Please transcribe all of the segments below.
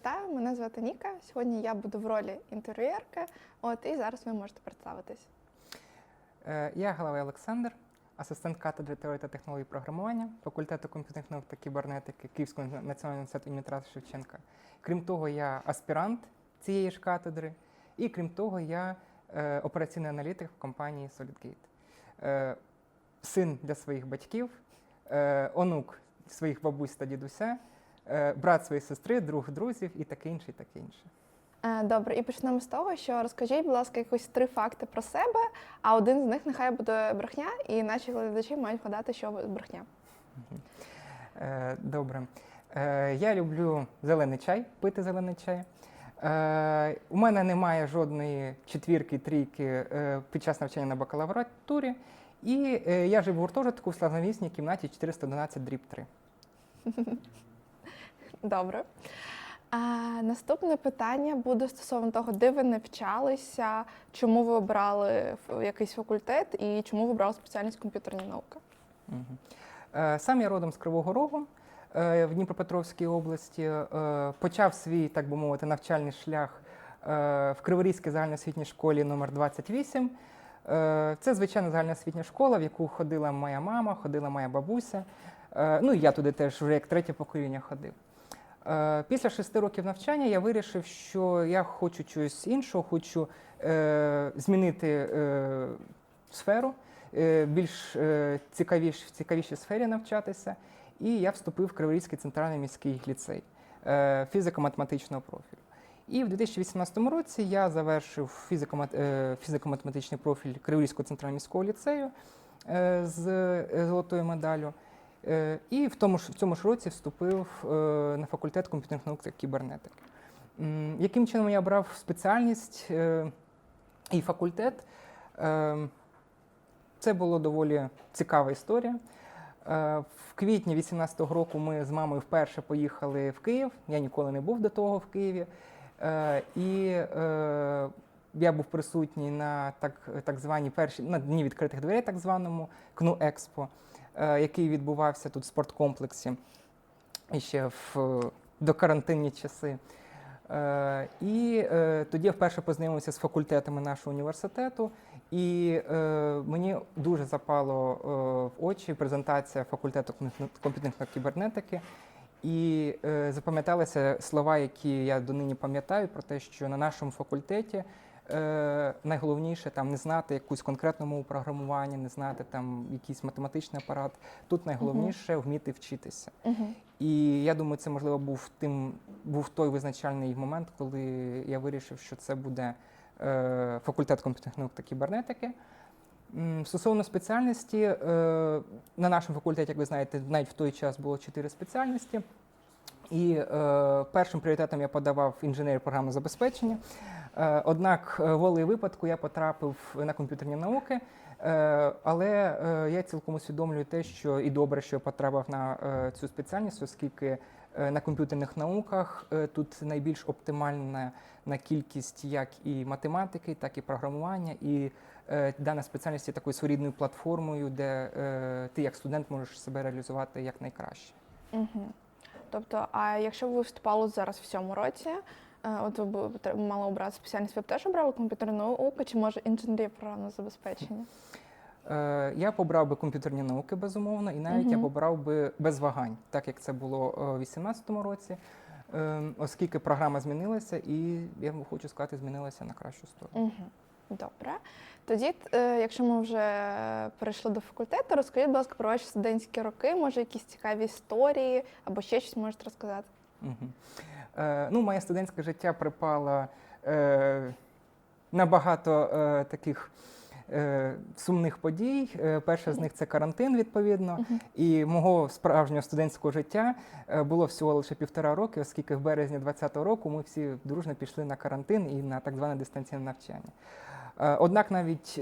Вітаю, мене звати Ніка. Сьогодні я буду в ролі інтер'єрки. От і зараз ви можете представитись. Е, Я Головий Олександр, асистент кафедри теорії та технологій програмування, факультету комп'ютерних наук та кібернетики Київського національного університету імені Тараса Шевченка. Крім того, я аспірант цієї ж катедри, і крім того, я е, операційний аналітик в компанії SolidGate. Е, Син для своїх батьків, онук своїх бабусь та дідуся, брат своєї сестри, друг друзів і таке інше, і таке інше. Е, Добре, і почнемо з того, що розкажіть, будь ласка, якось три факти про себе, а один з них нехай буде брехня, і наші глядачі мають вгадати, що брехня. Е, Добре. Е, Я люблю зелений чай, пити зелений чай. Е, У мене немає жодної четвірки, трійки е, під час навчання на бакалавратурі. І е, я живу в гуртожитку в славновісній кімнаті 412 дріб 3. Добре. А, наступне питання буде стосовно того, де ви навчалися, чому ви обрали якийсь факультет і чому ви обрали спеціальність комп'ютерні науки. Е, Сам я родом з Кривого Рогу е, в Дніпропетровській області. Е, Почав свій, так би мовити, навчальний шлях в Криворізькій загальноосвітній школі номер 28. Е, Це звичайна загальноосвітня школа, в яку ходила моя мама, ходила моя бабуся. Ну і я туди теж вже як третє покоління ходив. Е, Після шести років навчання я вирішив, що я хочу чогось іншого, хочу е, змінити е, сферу, е, більш е, цікавіш, в цікавішій сфері навчатися. І я вступив в Криворізький центральний міський ліцей е, фізико-математичного профілю. І в 2018 році я завершив е, фізико-математичний профіль Криворізького центрального міського ліцею е, з е, золотою медаллю. Е, І в тому ж в цьому ж році вступив е, на факультет комп'ютерних наук та кібернетики. Яким чином я обрав спеціальність е, і факультет? Це була доволі цікава історія. В квітні 2018 року ми з мамою вперше поїхали в Київ. Я ніколи не був до того в Києві. І я був присутній на так, так званій першій на дні відкритих дверей, так званому КНУ Експо, е, який відбувався тут в спорткомплексі і ще в е, докарантинні часи. Е, І е, тоді я вперше познайомився з факультетами нашого університету, і е, мені дуже запало е, в очі презентація факультету комп'ютерних та кібернетики. І е, запам'яталися слова, які я донині пам'ятаю, про те, що на нашому факультеті е, найголовніше там не знати якусь конкретну мову програмування, не знати там якийсь математичний апарат. Тут найголовніше вміти вчитися. І я думаю, це можливо був тим був той визначальний момент, коли я вирішив, що це буде е, факультет комп'ютерних наук та кібернетики. Стосовно спеціальності, е, на нашому факультеті, як ви знаєте, навіть в той час було чотири спеціальності. І е, першим пріоритетом я подавав інженерію програмного забезпечення. Е, однак, е, волею випадку я потрапив на комп'ютерні науки, е, але я цілком усвідомлюю те, що і добре, що я потрапив на цю спеціальність, оскільки на комп'ютерних науках тут найбільш оптимальна на кількість як і математики, так і програмування. І дана спеціальність є такою своєрідною платформою, де ти як студент можеш себе реалізувати якнайкраще. Угу. Тобто, а якщо ви вступали зараз в цьому році, от ви б мали обрати спеціальність, ви б теж обрали комп'ютерну науку чи може інженерія програмного забезпечення? Е, Я побрав би комп'ютерні науки, безумовно, і навіть я побрав би без вагань, так як це було е, у 2018 році, е, оскільки програма змінилася, і я хочу сказати, змінилася на кращу сторону. Угу. Добре. Тоді, е, якщо ми вже перейшли до факультету, розкажіть, будь ласка, про ваші студентські роки, може, якісь цікаві історії або ще щось можете розказати. Мгм. Е, ну, моє студентське життя припало е, на багато е, таких сумних подій. Перша з них це карантин, відповідно. Мгм. І мого справжнього студентського життя було всього лише півтора роки, оскільки в березні 2020 року ми всі дружно пішли на карантин і на так зване дистанційне навчання. Однак, навіть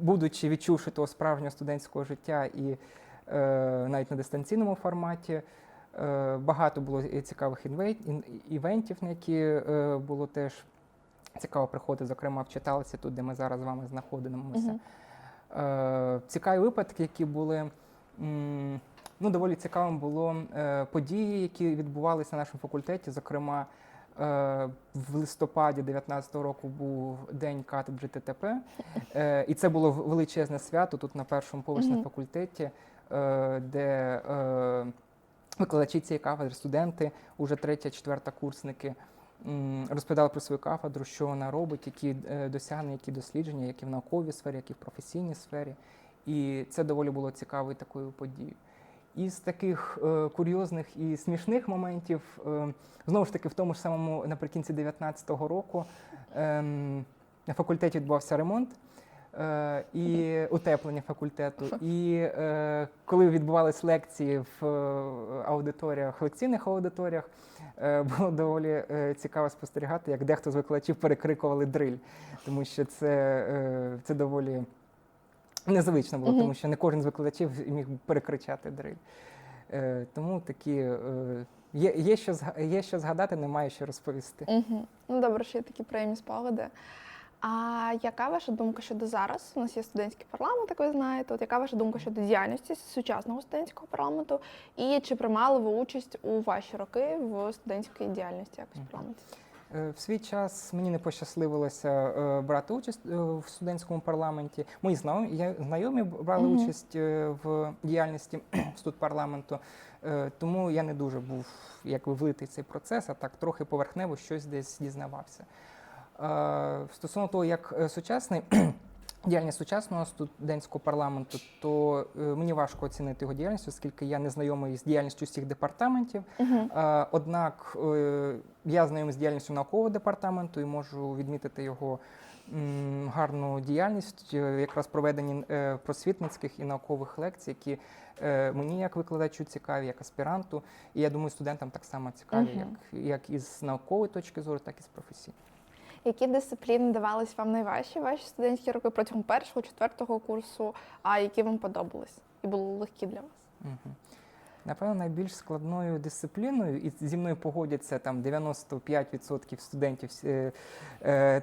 будучи відчувши того справжнього студентського життя і навіть на дистанційному форматі, багато було цікавих івентів, на які е, було теж цікаво приходити, зокрема в читалці, тут, де ми зараз з вами знаходимося. Е, Цікаві випадки, які були. ну, доволі цікавим було е, події, які відбувалися на нашому факультеті. Зокрема, е, в листопаді 19-го року був день катедри ТТП, е, і це було величезне свято тут на першому поверсі на факультеті, е, де е, викладачі цієї кафедри, студенти, уже третя, четверта курсники. Розповідали про свою кафедру, що вона робить, які е, досягнення, які дослідження, які в науковій сфері, які в професійній сфері. І це доволі було цікавою такою подією. Із таких е, курйозних і смішних моментів, е, знову ж таки, в тому ж самому наприкінці 19-го року ем, на факультеті відбувався ремонт е, і утеплення факультету. І е, коли відбувались лекції в е, аудиторіях, лекційних аудиторіях, е, було доволі е, цікаво спостерігати, як дехто з викладачів перекрикували дриль, тому що це, е, це доволі незвично було, тому що не кожен з викладачів міг перекричати дриль. Е, Тому такі е, є, є, що, є що згадати, немає що розповісти. Угу. Ну добре, що є такі приємні спогади. А яка ваша думка щодо зараз? У нас є студентський парламент, як ви знаєте. От яка ваша думка щодо діяльності сучасного студентського парламенту? І чи приймали ви участь у ваші роки в студентській діяльності якось парламенті? Е, В свій час мені не пощасливилося е, брати участь е, в студентському парламенті. Мої знайомі, брали Мгм. участь в діяльності студпарламенту, е, тому я не дуже був якби влитий цей процес, а так трохи поверхнево щось десь дізнавався. Стосовно того, як е, сучасний діяльність сучасного студентського парламенту, то е, мені важко оцінити його діяльність, оскільки я не знайомий з діяльністю всіх департаментів. Угу. Однак е, я знайомий з діяльністю наукового департаменту і можу відмітити його гарну діяльність, якраз проведені просвітницьких і наукових лекцій, які мені як викладачу цікаві, як аспіранту. І я думаю, студентам так само цікаві, Мгм. як, як із наукової точки зору, так і з професійної. Які дисципліни давались вам найважчі ваші студентські роки протягом першого, четвертого курсу, а які вам подобались і були легкі для вас? Мгм. Напевно, найбільш складною дисципліною, і зі мною погодяться там 95% студентів е, е,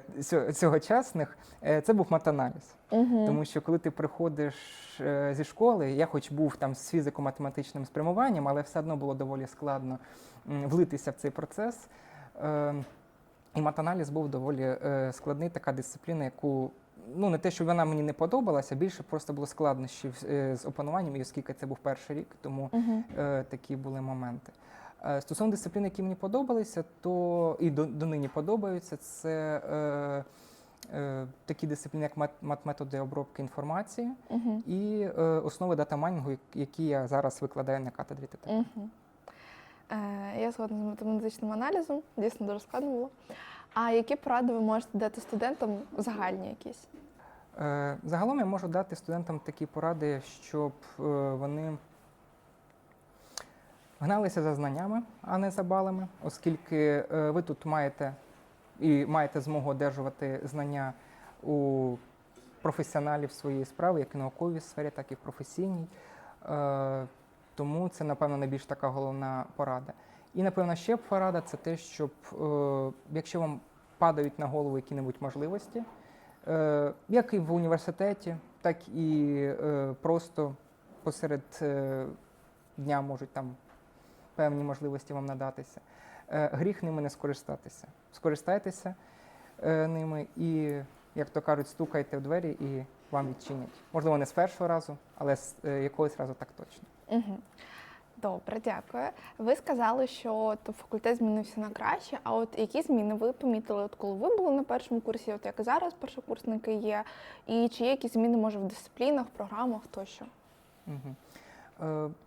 цьогочасних, е, це був матаналіз. Угу. Тому що коли ти приходиш е, зі школи, я хоч був там з фізико-математичним спрямуванням, але все одно було доволі складно влитися в цей процес. Е, І матаналіз був доволі е, складний, така дисципліна, яку ну не те, що вона мені не подобалася, більше просто було складнощів е, з опануванням, і оскільки це був перший рік, тому Угу. е, такі були моменти. Е, Стосовно дисциплін, які мені подобалися, то і до, донині подобаються, це е, е, такі дисципліни, як мат, матметоди обробки інформації Угу. і е, основи дата-майнінгу, які я зараз викладаю на катедрі ТТ. Угу. Е, я згодна з математичним аналізом, дійсно дуже складно було. А які поради ви можете дати студентам загальні якісь? Е, Загалом я можу дати студентам такі поради, щоб е, вони гналися за знаннями, а не за балами, оскільки ви тут маєте і маєте змогу одержувати знання у професіоналів своєї справи, як і науковій сфері, так і в професійній. Тому це, напевно, найбільш така головна порада. І, напевно, ще порада це те, щоб е, якщо вам падають на голову які-небудь можливості, е, як і в університеті, так і е, просто посеред е, дня можуть там певні можливості вам надатися. Е, Гріх ними не скористатися. Скористайтеся е, ними і, як то кажуть, стукайте в двері і вам відчинять. Можливо, не з першого разу, але з е, якогось разу так точно. Угу. Добре, дякую. Ви сказали, що от, факультет змінився на краще. А от які зміни ви помітили, от коли ви були на першому курсі, от як і зараз першокурсники є, і чи є якісь зміни може в дисциплінах, програмах тощо? Угу.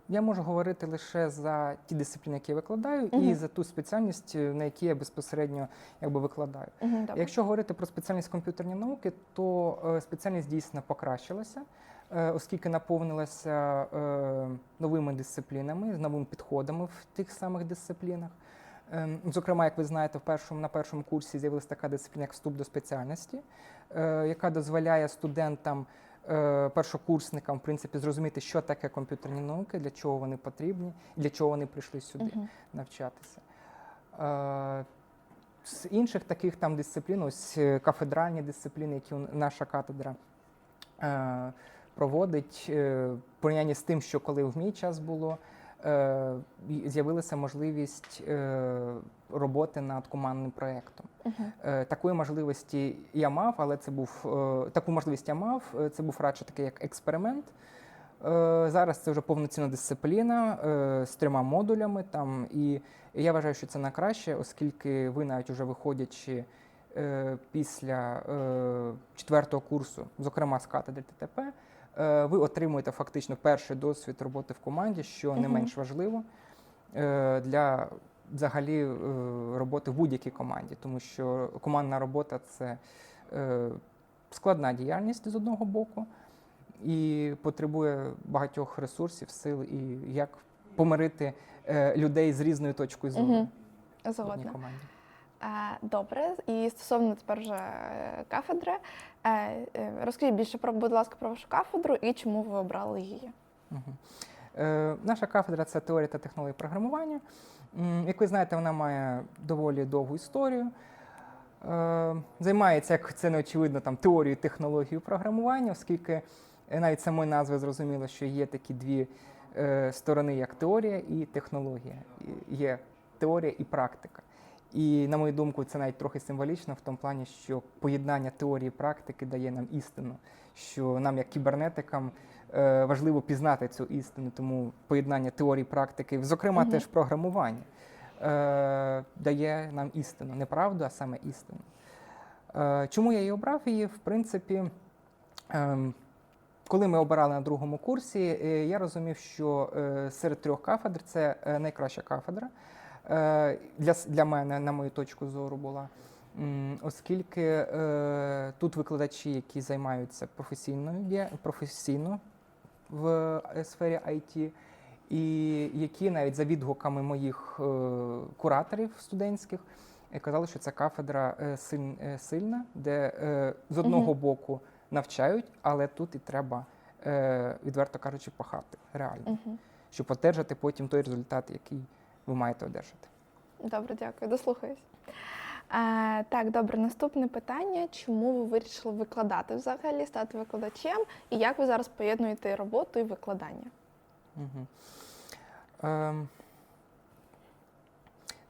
Я можу говорити лише за ті дисципліни, які я викладаю, і за ту спеціальність, е, на якій я безпосередньо якби, викладаю. Угу. Якщо говорити про спеціальність комп'ютерні науки, то е, спеціальність дійсно покращилася, оскільки наповнилася е, новими дисциплінами, новими підходами в тих самих дисциплінах. Ем, Зокрема, як ви знаєте, в першому, на першому курсі з'явилася така дисципліна, як вступ до спеціальності, е, яка дозволяє студентам, е, першокурсникам, в принципі, зрозуміти, що таке комп'ютерні науки, для чого вони потрібні, для чого вони прийшли сюди Угу. навчатися. Е, З інших таких там дисциплін, ось е, кафедральні дисципліни, які наша катедра е, проводить е, в порівнянні з тим, що коли в мій час було, е, з'явилася можливість е, роботи над командним проєктом. Е, Такої можливості я мав, але це був таку можливість я мав. Це був радше такий як експеримент. Зараз це вже повноцінна дисципліна з трьома модулями. Там, і я вважаю, що це на краще, оскільки ви навіть уже виходячи після четвертого курсу, зокрема з катедри ТТП, ви отримуєте фактично перший досвід роботи в команді, що не менш важливо е, для взагалі е, роботи в будь-якій команді, тому що командна робота це е, складна діяльність з одного боку і потребує багатьох ресурсів, сил і як помирити е, людей з різною точкою зору. Згодна. Е, Добре, і стосовно тепер вже е, кафедри, е, розкажіть більше про, будь ласка, про вашу кафедру і чому ви обрали її. Наша кафедра це теорія та технології програмування. Як ви знаєте, вона має доволі довгу історію. Займається, як це не очевидно, там теорією технологією програмування, оскільки навіть самої назви зрозуміло, що є такі дві сторони, як теорія і технологія. Є теорія і практика. І, на мою думку, це навіть трохи символічно в тому плані, що поєднання теорії і практики дає нам істину, що нам, як кібернетикам, е, важливо пізнати цю істину, тому поєднання теорії і практики, зокрема Мгм. теж програмування, е, дає нам істину, не правду, а саме істину. Е, Чому я її обрав її? В принципі, ем, коли ми обирали на другому курсі, я розумів, що серед трьох кафедр це найкраща кафедра для, для мене, на мою точку зору, була. Оскільки е, тут викладачі, які займаються професійною професійно в е, сфері IT, і які навіть за відгуками моїх е, кураторів студентських е, казали, що ця кафедра е, силь- е, сильна, де е, з одного Мгм. боку навчають, але тут і треба, е, відверто кажучи, пахати реально, Угу. щоб одержати потім той результат, який ви маєте одержати. Добре, дякую, дослухаюсь. Е, так, добре, наступне питання: чому ви вирішили викладати взагалі, стати викладачем, і як ви зараз поєднуєте роботу і викладання? Угу. Ем,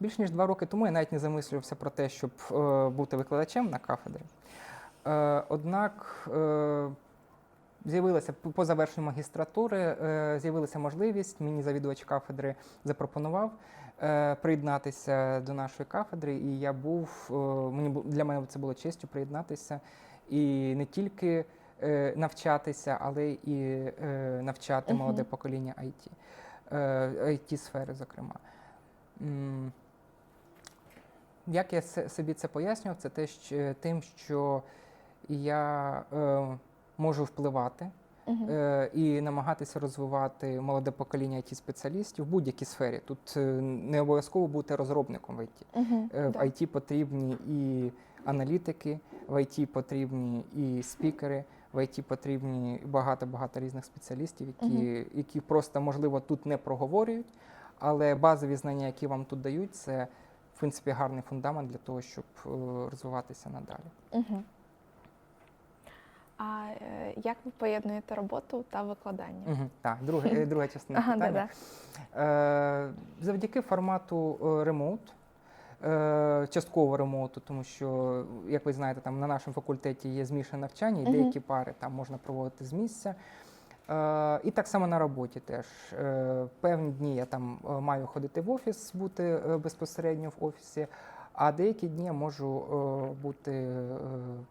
більш ніж два роки тому я навіть не замислювався про те, щоб е, бути викладачем на кафедрі. Е, однак е, з'явилася по завершенню магістратури, е, з'явилася можливість, мені завідувач кафедри запропонував е, приєднатися до нашої кафедри, і я був, е, мені для мене це було честю приєднатися і не тільки навчатися, але і навчати Мгм. молоде покоління IT, it сфери, зокрема. Як я собі це пояснював, це те, що, тим, що я е, можу впливати Угу. е, і намагатися розвивати молоде покоління it спеціалістів в будь-якій сфері. Тут е, не обов'язково бути розробником в IT. Угу. Е, В IT потрібні і аналітики, в IT потрібні і спікери, в IT потрібні багато-багато різних спеціалістів, які, які просто, можливо, тут не проговорюють, але базові знання, які вам тут дають, це в принципі гарний фундамент для того, щоб е, розвиватися надалі. Угу. А е, як ви поєднуєте роботу та викладання? Угу, так, друга, е, друга частина Ага, питання. да-да. Е, завдяки формату ремоут, е, частково ремоуту, тому що, як ви знаєте, там на нашому факультеті є змішане навчання, і деякі пари там можна проводити з місця. Е, і так само на роботі теж. Е, певні дні я там маю ходити в офіс, бути безпосередньо в офісі, а деякі дні я можу е, бути, е,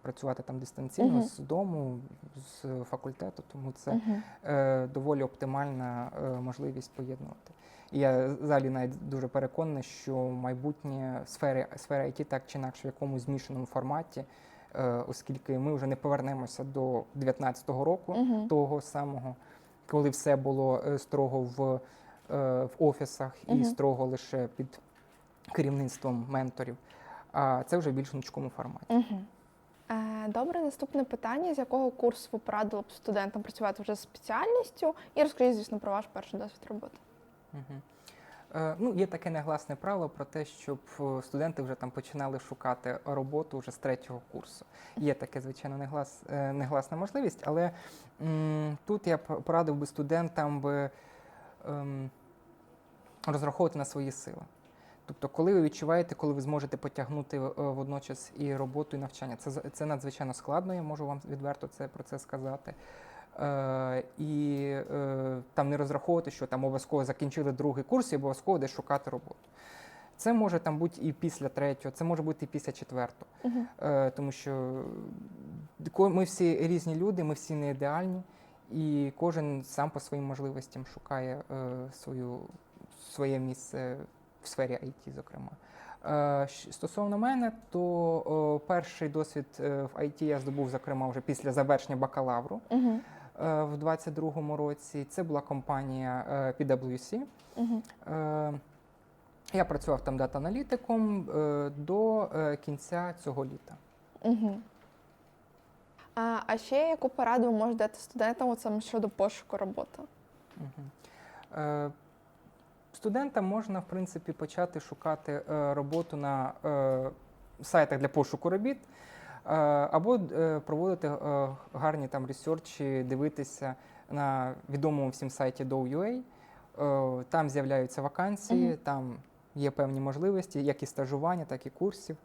працювати там дистанційно Мгм. з дому, з факультету, тому це е, доволі оптимальна е, можливість поєднувати. І я взагалі навіть дуже переконаний, що майбутнє сфери сфера IT так чи інакше в якомусь змішаному форматі, е, оскільки ми вже не повернемося до 19-го року, Мгм. того самого, коли все було строго в, е, в офісах і Мгм. строго лише під керівництвом менторів. Це вже в більш гнучкому форматі. Угу. Добре, наступне питання: з якого курсу ви порадили б студентам працювати вже з спеціальністю? І розкажіть, звісно, про ваш перший досвід роботи. Е, Ну, є таке негласне правило про те, щоб е, студенти вже там починали шукати роботу вже з третього курсу. Є таке, звичайно, неглас, негласна можливість, але м, тут я порадив би студентам би ем, розраховувати на свої сили. Тобто, коли ви відчуваєте, коли ви зможете потягнути е, водночас і роботу, і навчання, це, це надзвичайно складно, я можу вам відверто це, про це сказати. Е, і е, там не розраховувати, що там обов'язково закінчили другий курс і обов'язково десь шукати роботу. Це може там бути і після третього, це може бути і після четвертого. Мгм. Е, тому що ми всі різні люди, ми всі не ідеальні, і кожен сам по своїм можливостям шукає е, свою, своє місце в сфері IT, зокрема. Е, Стосовно мене, то перший досвід е, в IT я здобув, зокрема, вже після завершення бакалавру е, в 22-му році. Це була компанія PwC. Е, Я працював там дата-аналітиком до кінця цього літа. Угу. А, а ще яку пораду ви можете дати студентам щодо пошуку роботи? Мгм. Студентам можна, в принципі, почати шукати е, роботу на е, сайтах для пошуку робіт, е, або проводити гарні там ресерчі, дивитися на відомому всім сайті Dow.ua. Там з'являються вакансії, Мгм. там є певні можливості, як і стажування, так і курсів.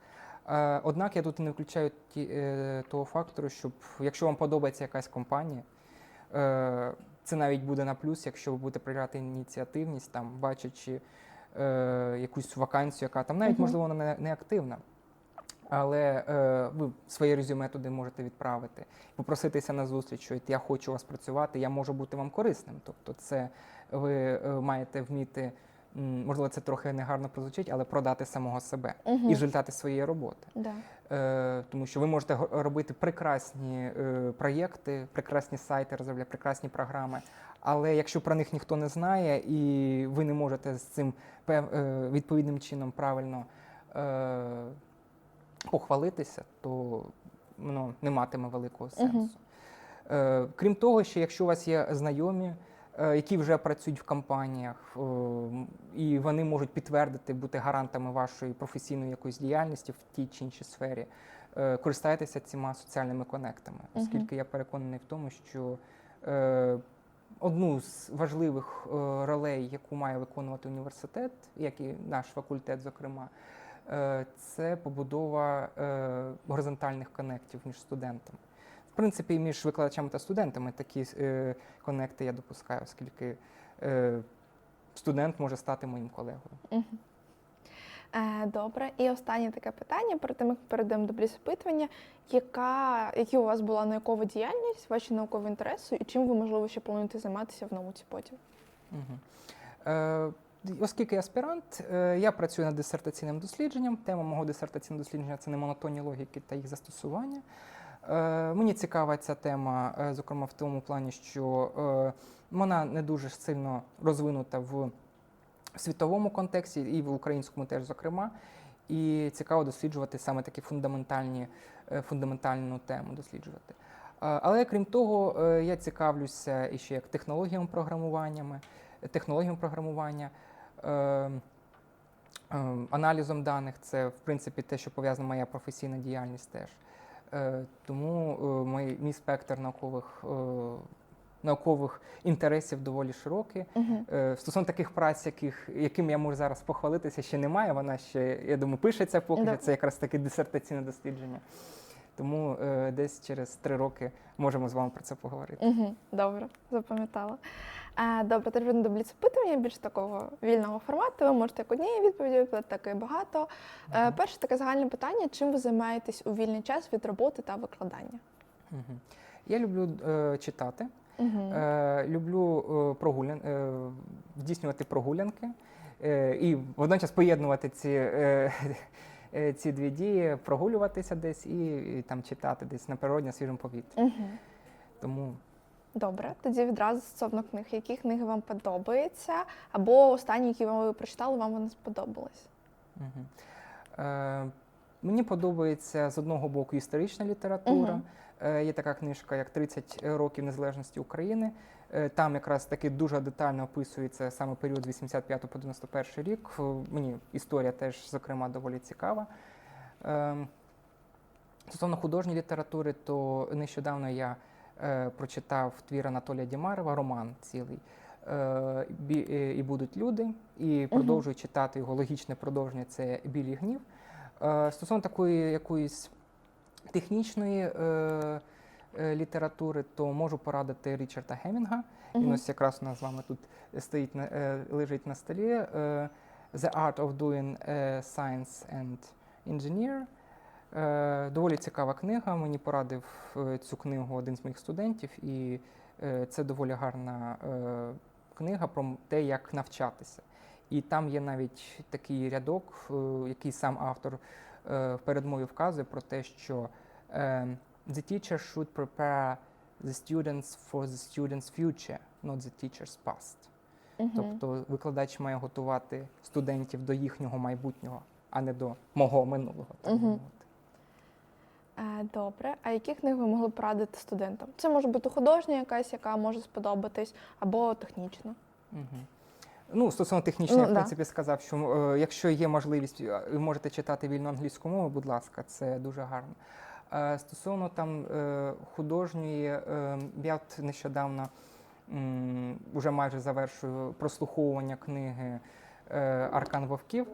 Однак я тут не включаю ті, того фактору, щоб якщо вам подобається якась компанія, це навіть буде на плюс, якщо ви будете проявляти ініціативність, там бачачи е, якусь вакансію, яка там навіть можливо вона не, не активна. Але е, ви своє резюме туди можете відправити, попроситися на зустріч, що я хочу у вас працювати, я можу бути вам корисним. Тобто, це ви е, маєте вміти, м, можливо, це трохи негарно прозвучить, але продати самого себе Мгм. і результати своєї роботи. Да. Е, тому що ви можете робити прекрасні е, проєкти, прекрасні сайти, розробляти прекрасні програми. Але якщо про них ніхто не знає, і ви не можете з цим е, відповідним чином правильно похвалитися, то воно не матиме великого сенсу. Е, крім того, ще якщо у вас є знайомі, які вже працюють в компаніях, е, і вони можуть підтвердити, бути гарантами вашої професійної якоїсь діяльності в тій чи іншій сфері, е, користайтеся цими соціальними конектами, оскільки я переконаний в тому, що е, одну з важливих е, ролей, яку має виконувати університет, як і наш факультет, зокрема, е, це побудова е, горизонтальних конектів між студентами. Принципі, і між викладачами та студентами такі е, конекти я допускаю, оскільки е, студент може стати моїм колегою. Е, Добре, і останнє таке питання перед тим, як перейдемо до бліц-опитування. Яка, які у вас була наукова діяльність, ваші наукові інтереси, і чим ви, можливо, ще плануєте займатися в науці потім? Угу. Е, оскільки я аспірант, е, я працюю над дисертаційним дослідженням. Тема мого дисертаційного дослідження це немонотонні логіки та їх застосування. Е, мені цікава ця тема, е, зокрема в тому плані, що е, вона не дуже сильно розвинута в світовому контексті і в українському теж, зокрема. І цікаво досліджувати саме такі фундаментальні, фундаментальну тему досліджувати. Але крім того, я цікавлюся і ще як технологіями програмуваннями, технологіями програмування, аналізом даних. Це, в принципі, те, що пов'язана моя професійна діяльність теж. Е, Тому е, мій, мій спектр наукових, е, наукових інтересів доволі широкий. Угу. Стосовно таких праць, яких, яким я можу зараз похвалитися, ще немає. Вона ще, я думаю, пишеться поки Да. Це якраз таке дисертаційне дослідження. Тому е, десь через три роки можемо з вами про це поговорити. Угу. Добре, запам'ятала. Е, Добре, тепер до бліц-опитування більш такого вільного формату. Ви можете як однією відповіддю відповідати, так і багато. Е. Перше таке загальне питання: чим ви займаєтесь у вільний час від роботи та викладання? Мгм. Я люблю е, читати, Угу. е, люблю е, прогулян, е, здійснювати прогулянки е, і водночас поєднувати ці, е, ці дві дії, прогулюватися десь і, і там читати десь на природі, на свіжому повітрі. Угу. Тому Добре, тоді відразу стосовно книг. Які книги вам подобаються, або останні, які ви прочитали, вам вони сподобались? Мгм. Е, мені подобається з одного боку історична література. Мгм. Е, є така книжка, як 30 років незалежності України. Е, Там якраз таки дуже детально описується саме період з 85 по 91 рік. Е, Мені історія теж, зокрема, доволі цікава. Ем, Стосовно художньої літератури, то нещодавно я е, прочитав твір Анатолія Дімарова, роман цілий. Е, «Бі- е, і будуть люди, і продовжую читати його логічне продовження це білі гнів. Е, стосовно такої якоїсь технічної е, е, літератури, то можу порадити Річарда Гемінга. Він ось якраз у нас з вами тут стоїть на е, лежить на столі. Е, The Art of Doing е, Science and Engineer. Е, доволі цікава книга. Мені порадив е, цю книгу один з моїх студентів, і е, це доволі гарна е, книга про те, як навчатися. І там є навіть такий рядок, е, який сам автор е, в передмові вказує про те, що е, the teacher should prepare the students for the students' future, not the teacher's past. Мгм. Тобто викладач має готувати студентів до їхнього майбутнього, а не до мого минулого. так Мгм. мовити. Е, Добре. А які книги ви могли б порадити студентам? Це може бути художня якась, яка може сподобатись, або технічна. Мгм. Ну, стосовно технічної, Ну, я в да. принципі сказав, що е, якщо є можливість, е, ви можете читати вільну англійську мову, будь ласка, це дуже гарно. Е, стосовно там е, художньої, е, я от нещодавно м, уже майже завершую прослуховування книги Аркан Вовків.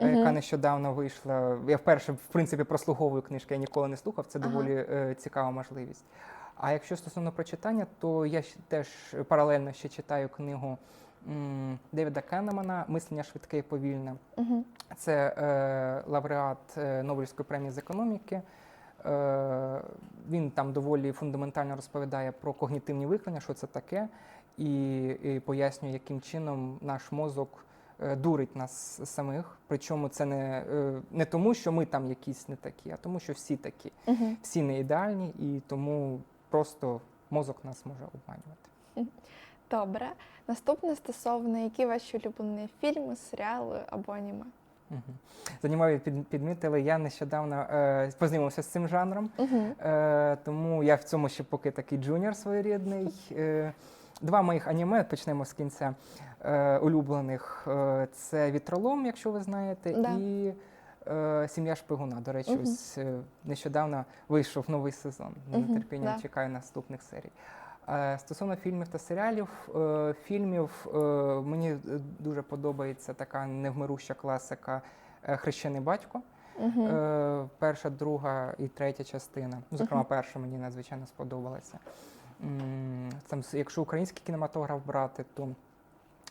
е, Яка нещодавно вийшла. Я вперше, в принципі, прослуховую книжки, я ніколи не слухав. Це доволі е, цікава можливість. А якщо стосовно прочитання, то я теж паралельно ще читаю книгу м, Девіда Кеннемана Мислення швидке і повільне. Угу. Це е, лауреат е, Нобелівської премії з економіки. Е, він там доволі фундаментально розповідає про когнітивні викликання, що це таке, і, і пояснює, яким чином наш мозок е, дурить нас самих. Причому це не, е, не тому, що ми там якісь не такі, а тому, що всі такі, Угу. всі не ідеальні, і тому просто мозок нас може обманювати. Добре. Наступне стосовно, які ваші улюблені фільми, серіали або аніме. Занімові під, підмітили, я нещодавно е, познайомився з цим жанром. Е, тому я в цьому ще поки такий джуніор своєрідний. Е, два моїх аніме, почнемо з кінця е, улюблених. Е, це Вітролом, якщо ви знаєте, Да. і е, Сім'я Шпигуна. До речі, ось е, нещодавно вийшов новий сезон. Нетерпінням да. чекаю наступних серій. Е, Стосовно фільмів та серіалів, е, фільмів е, мені дуже подобається така невмируща класика Хрещений батько. Угу. Перша, друга і третя частина. Ну, зокрема, перша мені надзвичайно сподобалася. Там, якщо український кінематограф брати, то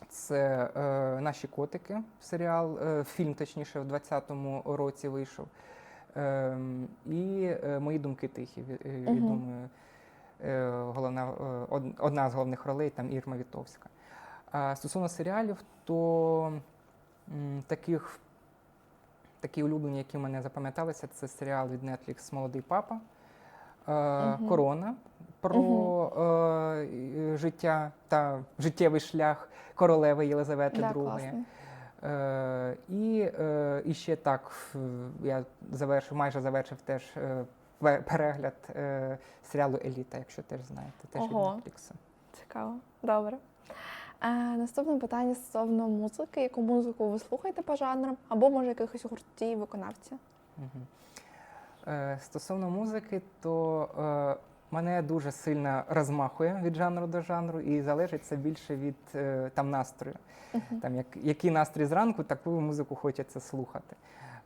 це е, наші котики, серіал, е, фільм, точніше, в 20-му році вийшов. Ем, і мої думки тихі. Відомою е, головна, е, одна з головних ролей там Ірма Вітовська. А стосовно серіалів, то таких такі улюблені, які в мене запам'яталися, це серіал від Netflix Молодий папа, е, Корона про е, життя та життєвий шлях королеви Єлизавети Да, II. класний. Е, і, е, і ще так е, я завершив, майже завершив теж е, перегляд е, серіалу Еліта, якщо теж знаєте, теж Ого. від Netflix. Цікаво. Добре. Е, наступне питання стосовно музики. Яку музику ви слухаєте по жанрам, або може якихось гуртів, виконавців? Мгм. Е, Стосовно музики, то е, мене дуже сильно розмахує від жанру до жанру, і залежить це більше від е, там настрою. Мгм. Там як, який настрій зранку, таку музику хочеться слухати.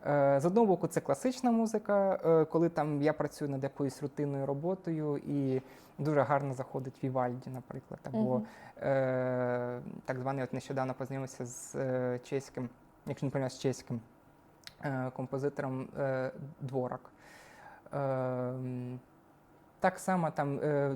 Е, з одного боку, це класична музика, е, коли там я працюю над якоюсь рутинною роботою, і дуже гарно заходить Вівальді, наприклад, або е, так званий, от нещодавно познайомився з чеським, якщо не пам'ятаю, з чеським композитором Дворак. Так само там е,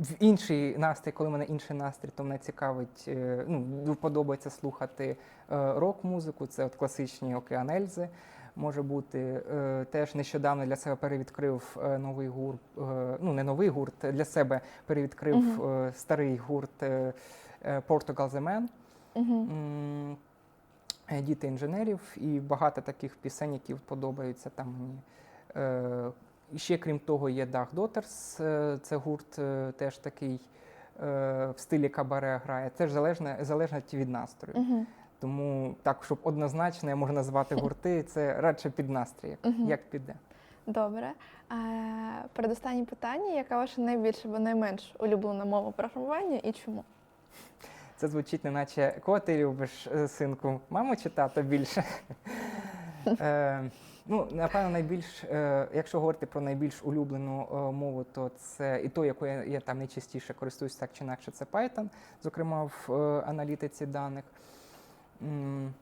в інший настрій, коли в мене інший настрій, то мене цікавить, е, ну, подобається слухати е, рок-музику, це от класичні Океан Ельзи. Може бути, теж нещодавно для себе перевідкрив новий гурт, ну не новий гурт, для себе перевідкрив Мгм. е, старий гурт Portugal The Man. Е, Діти інженерів і багато таких пісень, які подобаються там мені. І ще крім того, є Daughters, е, це гурт е, теж такий е, в стилі кабаре грає. Це ж залежно, від настрою. Угу. Тому так, щоб однозначно я можу назвати гурти, це радше під настрій, як, Мгм. як піде. Добре. Е, передостаннє питання: яка ваша найбільша або найменш улюблена мова програмування і чому? Це звучить, неначе кого ти любиш, е, синку, маму чи тато більше? Е, ну, напевно, найбільш, е, якщо говорити про найбільш улюблену е, мову, то це і то, якою я, я там найчастіше користуюсь так чи інакше, це Python, зокрема в е, аналітиці даних. М,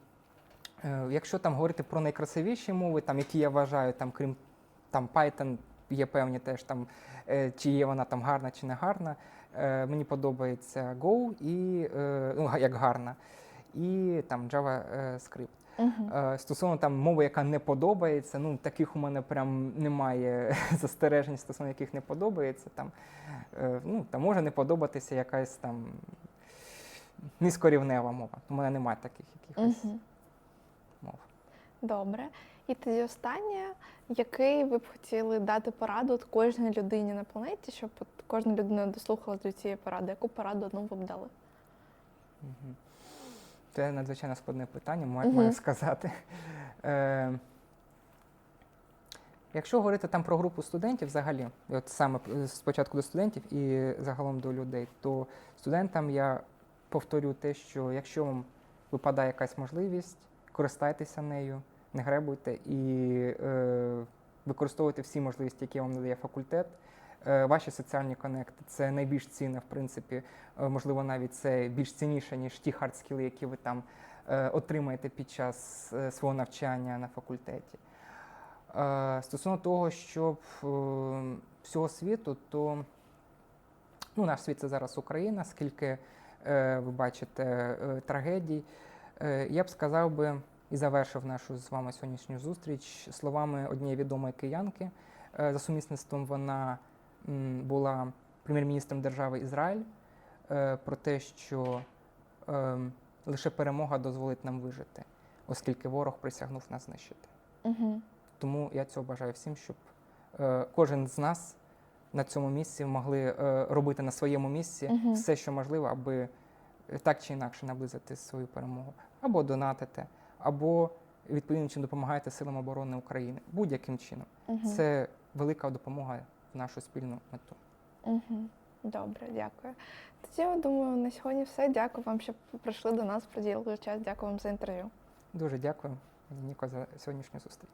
е, Якщо там говорити про найкрасивіші мови, там, які я вважаю, там, крім там, Python, є певні теж там, е, чи є вона там гарна чи не гарна. Е, Мені подобається Go і е, ну, як гарна, і там JavaScript. Угу. Стосовно там мови, яка не подобається, ну таких у мене прям немає застережень, стосовно яких не подобається. Там, е, ну, там може не подобатися якась там низькорівнева мова. У мене немає таких якихось Угу. мов. Добре. І тоді останнє, який ви б хотіли дати пораду от кожній людині на планеті, щоб от кожна людина дослухалась до цієї поради. Яку пораду одну ви б дали? Мгм. Це надзвичайно складне питання, ма- Мгм. маю сказати. Е, якщо говорити там про групу студентів взагалі, от саме спочатку до студентів і загалом до людей, то студентам я повторю те, що якщо вам випадає якась можливість, користайтеся нею, не гребуйте і е, використовуйте всі можливості, які вам надає факультет. Е, Ваші соціальні конекти це найбільш цінне, в принципі, Е, можливо, навіть це більш цінніше, ніж ті хардскіли, які ви там е, отримаєте під час свого навчання на факультеті. Стосовно того, щоб всього світу, то ну, наш світ це зараз Україна, скільки ви бачите трагедій. Я б сказав би і завершив нашу з вами сьогоднішню зустріч словами однієї відомої киянки. За сумісництвом вона була прем'єр-міністром держави Ізраїль е, про те, що е, лише перемога дозволить нам вижити, оскільки ворог присягнув нас знищити. Угу. Тому я цього бажаю всім, щоб е, кожен з нас на цьому місці могли е, робити на своєму місці Мгм. все, що можливо, аби так чи інакше наблизити свою перемогу, або донатити, або відповідним чином допомагаєте силам оборони України будь-яким чином. Угу. Це велика допомога в нашу спільну мету. Угу. Добре, дякую. Тоді я думаю, на сьогодні все. Дякую вам, що прийшли до нас, приділили час. Дякую вам за інтерв'ю. Дуже дякую, Ніко, за сьогоднішню зустріч.